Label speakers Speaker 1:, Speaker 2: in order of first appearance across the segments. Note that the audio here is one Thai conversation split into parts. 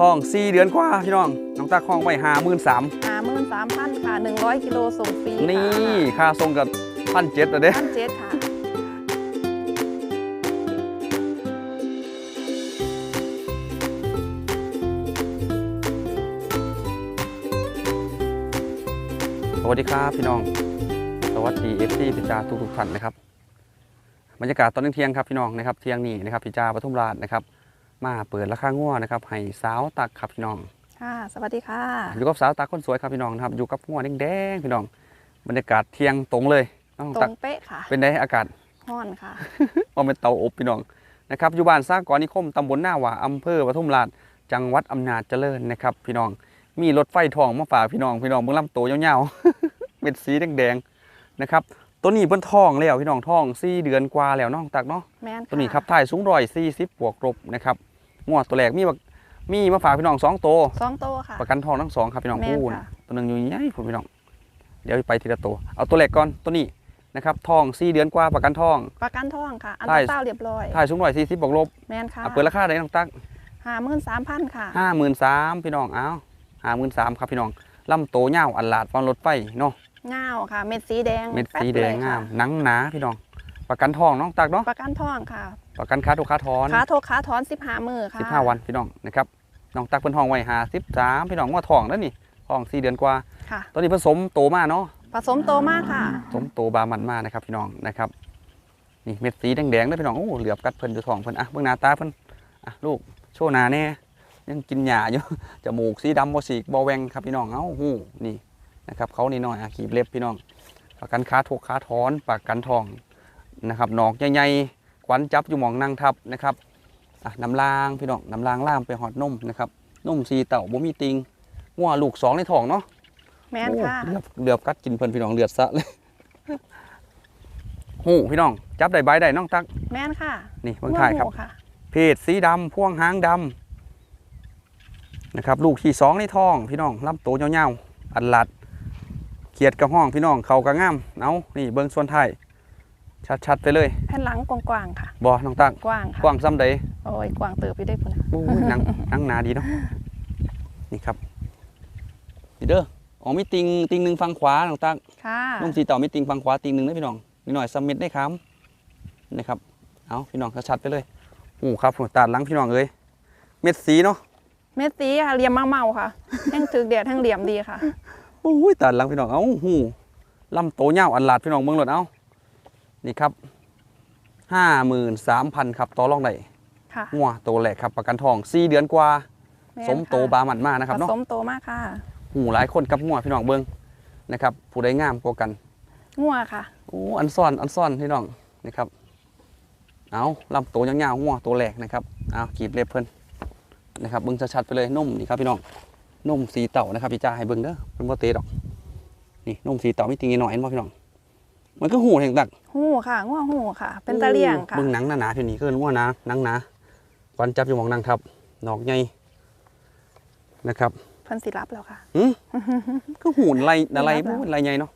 Speaker 1: ห้องสี่เดือนกว่าพี่น้องน้องตักห้องไว้ห้าหมื่นสาม
Speaker 2: หาหมื่นสามพันค่ะหนึ่งร้อยกิโลส่งฟรี
Speaker 1: นี่ค่าส่งกับพันเจ็ดเด้
Speaker 2: พันเจ็ดค่ะ
Speaker 1: สวัสดีครับพี่น้องสวัสดีเอฟซีพิจาทุกทุกๆท่านนะครับบรรยากาศตอนเที่ยงๆครับพี่น้องนะครับเที่ยงนี้นะครับพิจาปทุมราชนะครับ มาเปิดราคาง่วนะครับให้สาวตักครับพี่น้อง
Speaker 2: ค่ะสวัสดีค่ะ
Speaker 1: อยู่กับสาวตักคนสวยครับพี่น้องนะครับอยู่กับง่วแดงๆพี่น้อง บรรยากาศเที่ยงตรงเลยน้อง
Speaker 2: ตร
Speaker 1: ตัก
Speaker 2: งเป๊ะค่ะ
Speaker 1: เป็นไงอากาศ
Speaker 2: ห้อนค่ะ
Speaker 1: ว่าเป็นเตาอบพี่น้องนะครับอยู่บ้านสร้างกอนิคมตำบลหน้าหว่าอำเภอปทุมราชจังหวัดอำนาจเจริญนะครับ พี่น้องมีรถไฟทองมาฝากพี่น้องพี่น้องเบิ่งลำโตวยาวๆเป็นสีแดงๆนะครับตัวนี้เพิ่นทองแล้วพี่น้องทองสี่เดือนกว่าแล้วเน้องตักเนาะ
Speaker 2: แมน
Speaker 1: ตัวนี้ครับถ่ายสูงร้อยสี่สิบบวกลบนะครับ งวดตัวแรกมีบักมีมาฝากพี่น้องสองตัว
Speaker 2: สองโตวค่ะ
Speaker 1: ประกันทองทั้งสองครับพี่น้อง
Speaker 2: แม่น
Speaker 1: พูน
Speaker 2: ค่ะ
Speaker 1: ตัวหนึ่งอยู่ใหญ่ผมพี่น้อง เดี๋ยวไปทีละตัวเอาตัวแรกก่อนตัวนี้นะครับทองสี่เดือนกว่าประกันทอง
Speaker 2: ประกันท่องค่ะ อัน
Speaker 1: ใช่
Speaker 2: เต้าเรียบร้อย
Speaker 1: ถ่ายสูงร้อยสี่สิบบวกลบ
Speaker 2: แมนค่ะ
Speaker 1: เอาเปิดราคาได้น้องตัก
Speaker 2: หาหมื่นสามพันค่ะ
Speaker 1: ห้าหมื่นสามพี่น้องเอาห้าหมื่นสามครับพี่น้องลำโตเงาวอันลาดฟอนรถไฟเนาะ
Speaker 2: เงาค่ะ เม็ดสีแดง
Speaker 1: เม็ดสี
Speaker 2: ป๊บ
Speaker 1: แดง
Speaker 2: เลย
Speaker 1: งา
Speaker 2: ค่ะ
Speaker 1: มหนังหนาพี่น้อง ประกันทองน้องตักเนาะ
Speaker 2: ประกันท่องค่ะ
Speaker 1: ประกันค้าถูกค้าทอน
Speaker 2: ขาโทกขาถอนสิบห้ามือค่ะ
Speaker 1: สิบห้าวันพี่น้องนะครับน้องตักเพิ่นทองไว้หาสิบสามพี่น้องว่าทองแล้วนี่ทองสี่เดือนกว่า
Speaker 2: ค่ะ
Speaker 1: ตอนนี้ผสมโตมากเนาะ
Speaker 2: ผสมโตมากค่ะ
Speaker 1: ผสมโตบามันมากนะครับ พี่น้องนะครับนี่เม็ดสีแดงๆด้วยพี่น้องโอ้เหลือบกัดเพิ่นอยู่ทองเพิ่นอะเบิ่งหน้าตาเพิ่นอะลูกโชว์หน้าแน่ยังกินหญ้าอยู่จมูกสีดำบ่สีกบ่แหวงครับพี่น้องเอ้าหูนี่นะครับเขานี่หน่อยอะขีบเล็บพี่น้องประกันค้าถูกค้าถอนประกันทอง นะครับหนอกใหญ่ๆขวัญจับอยู่หมองนั่งทับนะครับอะน้ำลางพี่น้องน้ำลางล่ามไปหอดนมนะครับนมสีเต่าบ่มีติงงัวลูกสองในท้องเนาะ
Speaker 2: แมนค่ะ
Speaker 1: โอ้เลือบเลือบกัดกินเพิ่นพี่น้องเลือดซะเลยหูพี่น้อง จับได้ใบได้น้องตัก
Speaker 2: แมนค่ะ
Speaker 1: นี่เบิ่งถ่ายครับ
Speaker 2: หัวหมูค่ะ
Speaker 1: เพศสีดำพ่วงหางดำนะครับ ลูกที่สองในท้อง พี่น้องลำโตวยาวๆอันลัดเขียดกระห้องพี่น้องเขากระง่ามเอานี่เบิ่งส่วนท้าย ชัดๆไปเลย
Speaker 2: แผ่นหลังกว้างๆค่ะ
Speaker 1: บ่น้องตัก
Speaker 2: กว้างค่ะ
Speaker 1: กว้างซ้ำใด
Speaker 2: โอ้ยกว้างเติบอยู่ได้พุ่นนะ
Speaker 1: อู้ยหนังหนังหนาดีเนาะนี่ครับนี่เด้ออ๋อมีติงติงหนึ่งฝั่งขวาน้องตัก
Speaker 2: ค่ะ
Speaker 1: นุ่มสีเต่ามีติงฝั่งขวาติงหนึ่งนะพี่น้องนิดหน่อยสมิธได้ครับนะครับเอาพี่น้องชัดๆไปเลยโอ้ครับตาดหลังพี่น้องเอ้ยเม็ดสีเนาะ
Speaker 2: เม็ดสีค่ะเหลี่ยมเมาๆค่ะแห้งถึกแดดแห้งเหลี่ยมดีค่ะ
Speaker 1: โอ้ยตาดหลังพี่น้องเอ้าหูลำโตเงาวอันลาดพี่น้องเบิ่งรถเอ้า นี่ครับห้าหมื่นสามพันครับต่อรองได้
Speaker 2: ค่ะ
Speaker 1: งัวโตแหลกครับประกันทองสี่เดือนกว่า
Speaker 2: แน
Speaker 1: สมโต
Speaker 2: ค่ะ
Speaker 1: บามันมากนะครับ
Speaker 2: ผ
Speaker 1: เนาะ
Speaker 2: สมโตมากค่ะ
Speaker 1: หูหลายคนกับงัวพี่น้องเบิ่งนะครับ ผู้ใดงามกว่ากัน
Speaker 2: งัวค่ะ
Speaker 1: โอ้อันซ่อนอันซ่อนพี่น้องนะครับ เอาลำตัวยาวๆหัวตัวแหลกนะครับเอากีบเล็บเพิ่นนะครับเบิ้งชัดๆไปเลยนุ่มนี่ครับพี่น้องนุ่มสีเต่านะครับพี่จ้าให้เบิ้งเด้อเป็นโมเตดอกนี่นุ่มสีเต่าไม่ติงหน่อยเห็นบ่พี่น้อง มันก็หูแห่งตัก
Speaker 2: หูค่ะงัวหูค่ะ เป็นตะเลี่ยงค่ะ
Speaker 1: เบิ้งหนังหนาๆพี่นี่คือหัวหนาหนังหนาควันจับอยู่หมองนางทับหนอกใหญ่นะครับ
Speaker 2: เพิ่นสิรับแล้วค่ะ
Speaker 1: หืมก็หูอะไรอะไร
Speaker 2: รับแล้ว
Speaker 1: บ่อะไรใหญ่เนาะ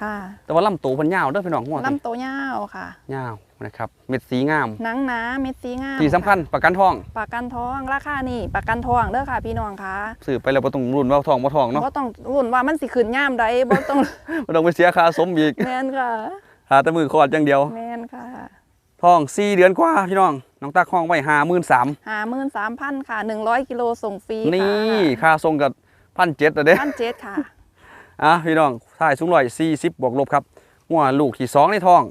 Speaker 2: ค่ะ
Speaker 1: แต่ว่าลำตัวเพิ่นยาวเด้อพี่น้องหัวติ
Speaker 2: ลำโตยาวค่ะ
Speaker 1: ยาว นะครับเม็ดสีงาม
Speaker 2: หนังหนาเม็ดสีงาม
Speaker 1: ที่สำคัญประกันทอง
Speaker 2: ประกันทองราคานี่ประกันทองเด้อค่ะพี่น้องค่ะ
Speaker 1: สื่อไปแล้วบ่ต้องรุ่นว่าทองบ่ทองเนาะ
Speaker 2: บ่ต้องรุ่นว่ามันสิขึ้นย่ามใดบ่ต้อง
Speaker 1: บ่ต้องไปเสียค่าสมอีก
Speaker 2: แม่นค่ะ
Speaker 1: หาแต่มือคลอดอย่างเดียว
Speaker 2: แม่นค่ะ
Speaker 1: ทอง4เดือนกว่าพี่น้องน้องตักห้องไว้53,000
Speaker 2: หาหมื่นสามพันค่ะหนึ่งร้อยกิโลส่งฟรี
Speaker 1: นี่ค่าส่งกับ1,700อะเด้
Speaker 2: พันเจ็ดค่ะ
Speaker 1: อะพี่น้องถ่ายสูง140บวกลบครับหัวลูกที่สองในท้อง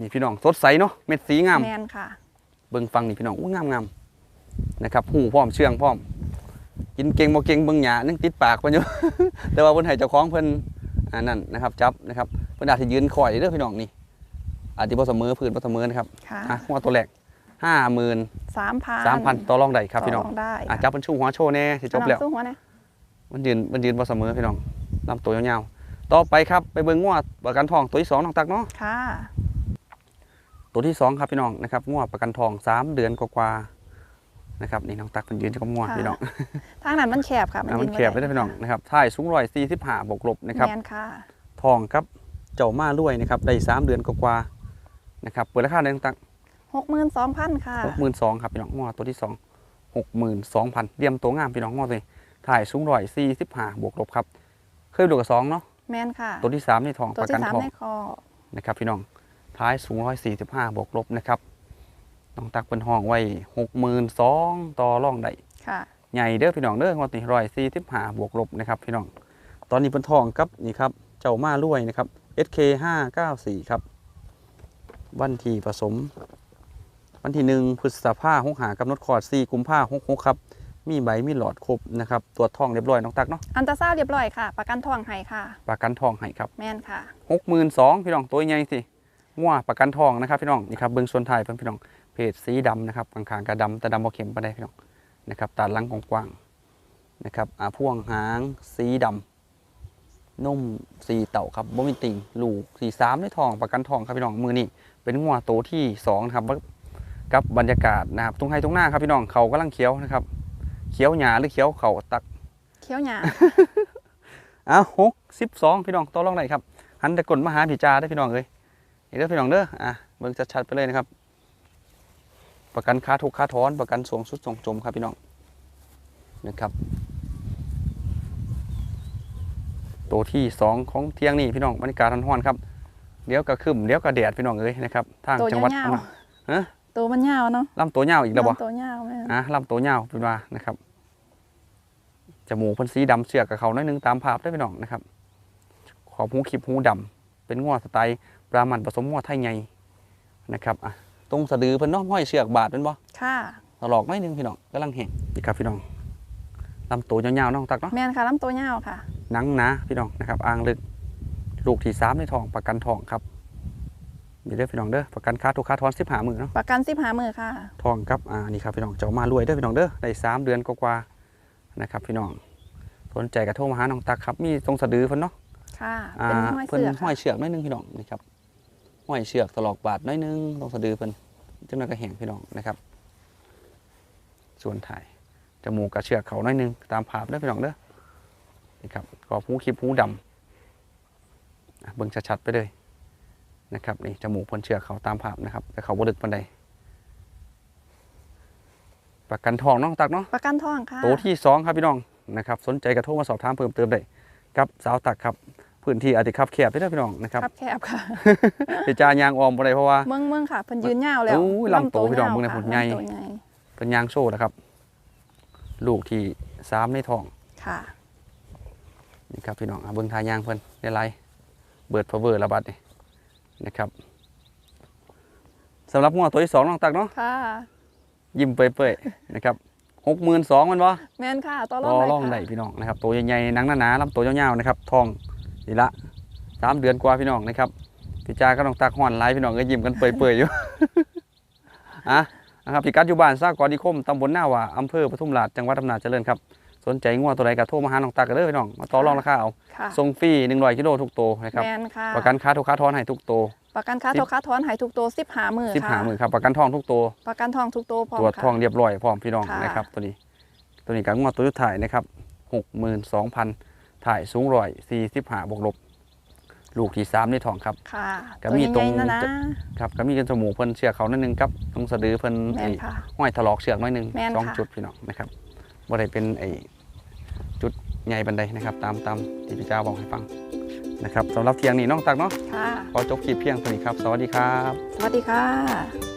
Speaker 1: นี่พี่น้องสดใสเนาะเม็ดสีงาม
Speaker 2: แม่นค่ะ
Speaker 1: เบิ่งฟังนี่พี่น้องอู้งามงามนะครับหูพร้อมเชื่องพร้อม กินเก่งบ่เก่งเบิ่งหยานึงติดปากเพิ่นอยู่แต่ว่าเพิ่นให้เจ้าของเพิ่นอันนั้นนะครับจับนะครับเพิ่นอาจจะยืนคอยเด้อพี่น้องนี่อาจจะบ่เสมอพื้นบ่เสมอนะครับ
Speaker 2: ค่ะ
Speaker 1: อะหัวตัวแรกห้าหมื่น
Speaker 2: สามพัน
Speaker 1: สามพันต่อรองได้ครับพี่น้อง
Speaker 2: ได้
Speaker 1: อะจับเป็นชูหัวโชว์แน่สิจบแล้ว
Speaker 2: สู้หัวนะ
Speaker 1: มันยืนมันยืนบ่เสมอพี่น้องลำตัวยาวๆต่อไปครับไปเบิ่งงัวประกันทองตัวที่สองน้องตักเนาะ
Speaker 2: ค่ะ
Speaker 1: ตัวที่สองครับพี่น้องนะครับงัวประกันทองสามเดือนกว่าๆนะครับนี่น้องตักเป็นยืนกับงัวพี่น้อง
Speaker 2: ทางนั้นมันแคบค่ะ
Speaker 1: อะมัน
Speaker 2: ยื
Speaker 1: แคบไปได้พี่น้องนะครับถ่ายสูงร้อยสี่สิบห้าบวกลบนะครับ
Speaker 2: แม่นค่ะ
Speaker 1: ทองครับเจ้ามาด้วยนะครับได้สามเดือนกว่าๆนะครับเปิดราคาได้ตั้ง
Speaker 2: หกหมื่นสองพันค่ะ
Speaker 1: หกหมื่นสองครับพี่น้องงัวตัวที่สองหกหมื่นสองพันเตรียมตัวงามพี่น้องงอเลยถ่ายสูงร้อยสี่สิบห้าบวกลบครับเคยดูกับสองเนาะ
Speaker 2: แมนค่ะ
Speaker 1: ตัวที่สามในทอง
Speaker 2: ตัว
Speaker 1: ประกั
Speaker 2: ที่
Speaker 1: น
Speaker 2: สาม
Speaker 1: ทอง
Speaker 2: ในคอ
Speaker 1: นะครับพี่น้อง ท้ายสูงร้อยสี่สิบห้าบวกลบนะครับน้องตักเป็นห้องไว้หกหมื่นสองต่อร่องได้
Speaker 2: ค่ะ
Speaker 1: ใหญ่เด้อพี่น้องเด้องวดนี้ร้อยสี่สิบห้าบวกลบนะครับพี่น้อง ตอนนี้เป็นทองครับนี่ครับ เจ้ามาลุยนะครับ SK ห้าเก้าสี่ครับ วันที่ผสม วันที่หนึ่งพฤษภาหกหากำหนดคลอดสี่กุมภาหกหกครับ มีใบมีหลอดครบนะครับตรวจทองเรียบร้อยน้องตักเนาะ
Speaker 2: อันตราซาวด์เรียบร้อยค่ะ ประกันทองให้ค่ะ
Speaker 1: ประกันทองให้ครับ
Speaker 2: แมนค่ะ
Speaker 1: หกหมื่นสองพี่น้องตัวใหญ่สิ งัวประกันทองนะครับพี่น้องนี่ครับเบิ้งส่วนท้ายเพิ่นพี่น้องเพจสีดำนะครับข้างๆกระดำแต่ดำบ่เข็มปานใดพี่น้องนะครับตาหลังกว้างๆนะครับอ่าพ่วงหางสีดำนุ่มสีเต่าครับบ่มีติ่งลูกสีสามในทองประกันทองครับพี่น้องมือนี่เป็นงัวโตวที่สองนะครับกับบรรยากาศนะครับตรงไฮตรงหน้าครับพี่น้องเขากำลังเขียวนะครับเขียวหยาหรือเขียวเขาตัก
Speaker 2: เขียวหยา
Speaker 1: อะหกสิบสองพี่น้องต่อรองไหนครับหันแต่กลมาหาพี่จาได้อพี่น้องเอ้ยเห็ นเด้อพี่น้องเด้ออะเบิ่งชัดๆไปเลยนะครับ ประกันค่าทุกค่าถอนประกันสูงสุดส่งจมครับพี่น้องนะครับตัวที่สองของเที่ยงนี่พี่น้องบรรยากาศร้อนๆครับเดี๋ยวก็ขึ้นเดี๋ยวก็แดดพี่น้องเอ้ยนะครับทาง
Speaker 2: ตัว
Speaker 1: จังหวัด
Speaker 2: ยาว
Speaker 1: อำนาจฮะ
Speaker 2: ๆตัวมันยาวเนาะ
Speaker 1: ลำตัวยาวอีกแล้วบ่
Speaker 2: ตัวยาวแม่น
Speaker 1: อะลำตัวยาวเป็นว่านะครับจมูกเพันสีดำเสือกกับเขาน้อยหนึงตามภาพได้อพี่น้องนะครับ ขอบหูขีบหูดำเป็นง้อสไตล์ ปรามันผสมง้อไทยไงนะครับอะตรงสะดือเพิ่นเน้องห้อยเชือกบาดเป็นบ่
Speaker 2: ค่ะ
Speaker 1: ตลอกน้อยหนึงพี่น้องกำลังแห้งนี่ครับพี่น้องลำตัวยาวๆเน้องตักเนาะ
Speaker 2: แมนค่ะลำตัวยาวค่ะ
Speaker 1: หนังหนะพี่น้องนะครับอ่างลึกลูกที่สามในทองประกันทองครับนี่เด้อพี่น้องเด้อประกันค่าทุกค่าทอนสิบหาหมื่นเนาะ
Speaker 2: ประกันสิบหามือค่ะ
Speaker 1: ทองครับ อ่า นี่ครับพี่น้อง เจ้ามารวยเด้อพี่น้องเด้อ ได้สามเดือนกว่าๆนะครับพี่น้อง สนใจกระโทรมาหาน้องตักครับ มีตรงสะดือเพิ่นเนาะ
Speaker 2: ค่ะ
Speaker 1: อ่า
Speaker 2: เป็นห้อย
Speaker 1: เพิ่น
Speaker 2: เสือก
Speaker 1: ห้อ
Speaker 2: ค่ะ
Speaker 1: ยเชือกน้อยหนึงพี่น้องนี่ครับ ห้อยเชือกตลอกบาดน้อยหนึงตรงสะดือเพิ่นจังนั้นก็แห้งพี่น้องนะครับ ส่วนถ่ายจมูกกับเชือกเขาน้อยหนึงตามภาพเด้อพี่น้องเด้อนี่ครับกรอบหูคลิปหูดำอะเบิ่งชัดๆไปเลยนะครับนี่จมูกเพิ่นเชือกเขาตามภาพนะครับ แต่เขาบ่ลึกปานใดประกันทองเน้องตักเนาะ
Speaker 2: ประกันทองค่ะ
Speaker 1: ตัวที่สองครับพี่น้องนะครับ สนใจกระโทรมาสอบถามเพิ่มเติมได้กับสาวตักครับ พื้นที่อาจจะคับแคบได้อพี่น้องนะครับ
Speaker 2: ครับแคบค่ะ
Speaker 1: จะจายางออมบ่ได้เพราะว่า
Speaker 2: เมืองเมืองค่ะเพิ่นยืนยาวแล้ว
Speaker 1: โอ้ยลำโตพี่น้อง
Speaker 2: ยาว
Speaker 1: เบิ่งใน
Speaker 2: ค่ะ
Speaker 1: ผลใหญ่
Speaker 2: ลำโตใหญ่
Speaker 1: เป็นยางโซ่นะครับ ลูกที่สามในท้อง
Speaker 2: ค่ะ
Speaker 1: นี่ครับพี่น้องอะเบิ่งทายางเพิ่นได้ไรเบิดพอเวอร์ระบาดนี่นะครับสำหรับงัวตัวที่สองน้องตักเนาะ
Speaker 2: ค่ะ
Speaker 1: ยิ้มเปื่อยๆนะครับหกหมื่นสองมันวะ
Speaker 2: แมนค่ะต่อร
Speaker 1: ร
Speaker 2: อง
Speaker 1: อ
Speaker 2: ได้
Speaker 1: ร่อง
Speaker 2: ค่ะ
Speaker 1: ได้พี่น้องนะครับตัวใหญ่ๆหนังหนาๆลำตัวยาวๆนะครับทอง นี่ละสามเดือนกว่าพี่น้องนะครับพี่จาก็ต้องตักห่อนไล่พี่น้องก็ยิ้มกันเปื่อยๆอยู่อะนะครับพี่กัดอยู่บ้านซากกอนิคมตำบลหน้าว่าอำเภอปทุมราชจังหวัดอำนาจเจริญครับสนใจงัวตัวใดก็โทรมาหาน้องตักกันเลยพี่น้องมาต่อรองราคาเอา
Speaker 2: ค่ะ
Speaker 1: ส่งฟรีหนึ่งร้อยกิโลทุกตัวนะครับ
Speaker 2: แมนค่ะ
Speaker 1: ประกันค่าทุกค่าทอนให้ทุกตัว
Speaker 2: ประกันค่า
Speaker 1: สิบ
Speaker 2: โทรค่าถอนหายทุกตัวสิบหามือ
Speaker 1: สิบ
Speaker 2: ค่ะ
Speaker 1: หาหมื่นครับประกันทองทุกตัว
Speaker 2: ประกันทองทุกตัวพร้อม
Speaker 1: ตรวจ
Speaker 2: ค่ะ
Speaker 1: ทองเรียบร้อยพร้อมพี่น้อง
Speaker 2: ค่ะ
Speaker 1: นะครับตัวนี้ ตัวนี้กับงวดตัวสุดท้ายนะครับหกหมื่นสองพัน ถ่ายสูงร้อยสี่สิบห้าบวกลบ ลูกที่สามในทองครับ
Speaker 2: ค่ะ
Speaker 1: ก็
Speaker 2: ตัว
Speaker 1: มีตรง
Speaker 2: ใหญ่ๆนะนะ ครับ
Speaker 1: ก็มีกันจมูกเพิ่นเชือกเขานั่นนึงครับตรงสะดือเพิ่น
Speaker 2: แม
Speaker 1: ไอ้
Speaker 2: นค่ะ
Speaker 1: ห้อยถลอกเชือกน้อยหนึง
Speaker 2: แม่น
Speaker 1: สอง
Speaker 2: ค่ะ
Speaker 1: จุดพี่น้องนะครับว่าได้เป็นไอ้จุดใหญ่บันไดนะครับ ตามตามที่พี่เจ้าบอกให้ฟังนะครับสำหรับเที่ยงนี้น้องตักเนาะ
Speaker 2: ค่ะ
Speaker 1: ขอจบคลิปเพียงเท่านี้ครับ สวัสดีครับ
Speaker 2: สวัสดีค่ะ